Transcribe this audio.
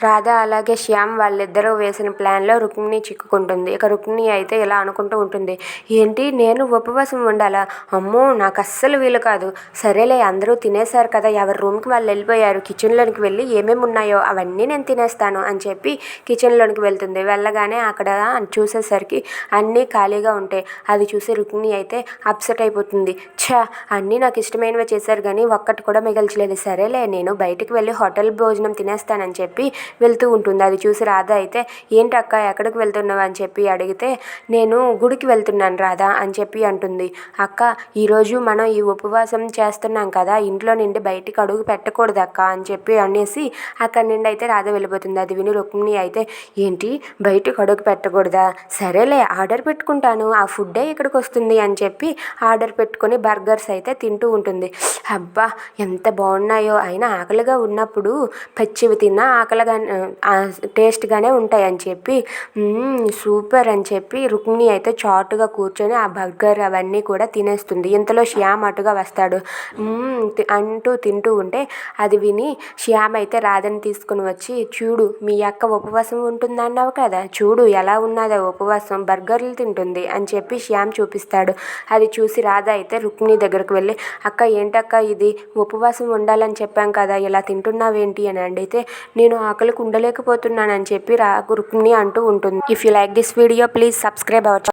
రాధ అలాగే శ్యామ్ వాళ్ళిద్దరూ వేసిన ప్లాన్లో రుక్మిణి చిక్కుకుంటుంది. ఇక రుక్మిణి అయితే ఇలా అనుకుంటూ ఉంటుంది. ఏంటి? నేను ఉపవాసం ఉండాలా? అమ్మో! నాకు అస్సలు వీలు కాదు. సరేలే అందరూ తినేశారు కదా. ఎవరి రూమ్కి వాళ్ళు వెళ్ళిపోయారు? కిచెన్లోనికి వెళ్ళి ఏమేమి ఉన్నాయో అవన్నీ నేను తినేస్తాను అని చెప్పి కిచెన్లోనికి వెళ్తుంది. వెళ్ళగానే అక్కడ చూసేసరికి అన్నీ ఖాళీగా ఉంటాయి. అది చూసి రుక్మిణి అయితే అప్సెట్ అయిపోతుంది. ఛా! అన్నీ నాకు ఇష్టమైనవి చేశారు కానీ ఒక్కటి కూడా మిగల్చలేదు. సరేలే నేను బయటికి వెళ్ళి హోటల్ భోజనం తినేస్తానని చెప్పి వెళ్తూ ఉంటుంది. అది చూసి రాధ అయితే ఏంటి అక్క ఎక్కడికి వెళ్తున్నావు? అని చెప్పి అడిగితే నేను గుడికి వెళ్తున్నాను రాధా అని చెప్పి అంటుంది. అక్క ఈరోజు మనం ఈ ఉపవాసం చేస్తున్నాం కదా ఇంట్లో నుండి బయటికి అడుగు పెట్టకూడదు అక్క అని చెప్పి అనేసి అక్కడి నుండి అయితే రాధ వెళ్ళిపోతుంది. అది విని రుక్మిణి అయితే ఏంటి బయటకు అడుగు పెట్టకూడదా? సరేలే ఆర్డర్ పెట్టుకుంటాను. ఆ ఫుడ్డే ఇక్కడికి వస్తుంది అని చెప్పి ఆర్డర్ పెట్టుకొని బర్గర్స్ అయితే తింటూ ఉంటుంది. అబ్బా ఎంత బాగున్నాయో. అయినా ఆకలిగా ఉన్నప్పుడు పచ్చివి తిన్నా ఆకలిగా టేస్ట్గానే ఉంటాయి అని చెప్పి సూపర్ అని చెప్పి రుక్మిణి అయితే చాటుగా కూర్చొని ఆ బర్గర్ అవన్నీ కూడా తినేస్తుంది. ఇంతలో శ్యామ్ అటుగా వస్తాడు. అంటూ తింటూ ఉంటే అది విని శ్యామ్ అయితే రాధని తీసుకుని వచ్చి చూడు మీ అక్క ఉపవాసం ఉంటుంది అన్నావు కదా? చూడు ఎలా ఉన్నదో ఉపవాసం బర్గర్లు తింటుంది అని చెప్పి శ్యామ్ చూపిస్తాడు. అది చూసి రాధ అయితే రుక్మిణి దగ్గరకు వెళ్ళి అక్క ఏంటక్క ఇది? ఉపవాసం ఉండాలని చెప్పాం కదా ఇలా తింటున్నావేంటి? అని అడిగితే నేను ఆకలి ఆకలికి ఉండలేకపోతున్నానని చెప్పి రా రుక్మిణి అంటూ ఉంటుంది. If you like this video please subscribe our